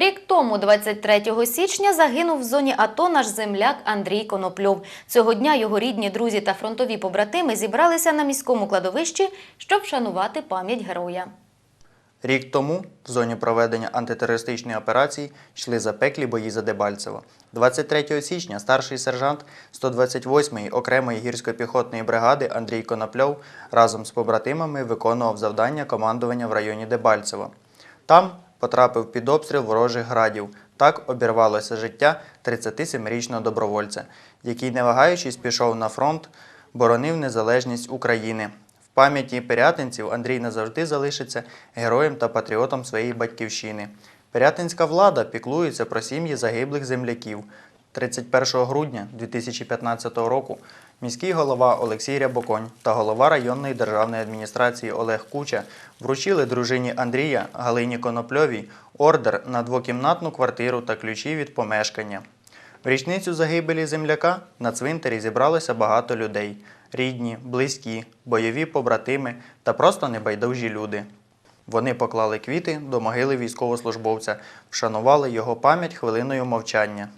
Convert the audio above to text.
Рік тому, 23 січня, загинув в зоні АТО наш земляк Андрій Конопльов. Цього дня його рідні, друзі та фронтові побратими зібралися на міському кладовищі, щоб вшанувати пам'ять героя. Рік тому в зоні проведення антитерористичної операції йшли запеклі бої за Дебальцево. 23 січня старший сержант 128-ї окремої гірсько-піхотної бригади Андрій Конопльов разом з побратимами виконував завдання командування в районі Дебальцево. Там потрапив під обстріл ворожих градів. Так обірвалося життя 37-річного добровольця, який, не вагаючись, пішов на фронт, боронив незалежність України. В пам'яті пирятинців Андрій назавжди залишиться героєм та патріотом своєї батьківщини. Пирятинська влада піклується про сім'ї загиблих земляків. 31 грудня 2015 року міський голова Олексій Рябоконь та голова районної державної адміністрації Олег Куча вручили дружині Андрія Галині Конопльовій ордер на двокімнатну квартиру та ключі від помешкання. В річницю загибелі земляка на цвинтарі зібралося багато людей: рідні, близькі, бойові побратими та просто небайдужі люди. Вони поклали квіти до могили військовослужбовця, вшанували його пам'ять хвилиною мовчання.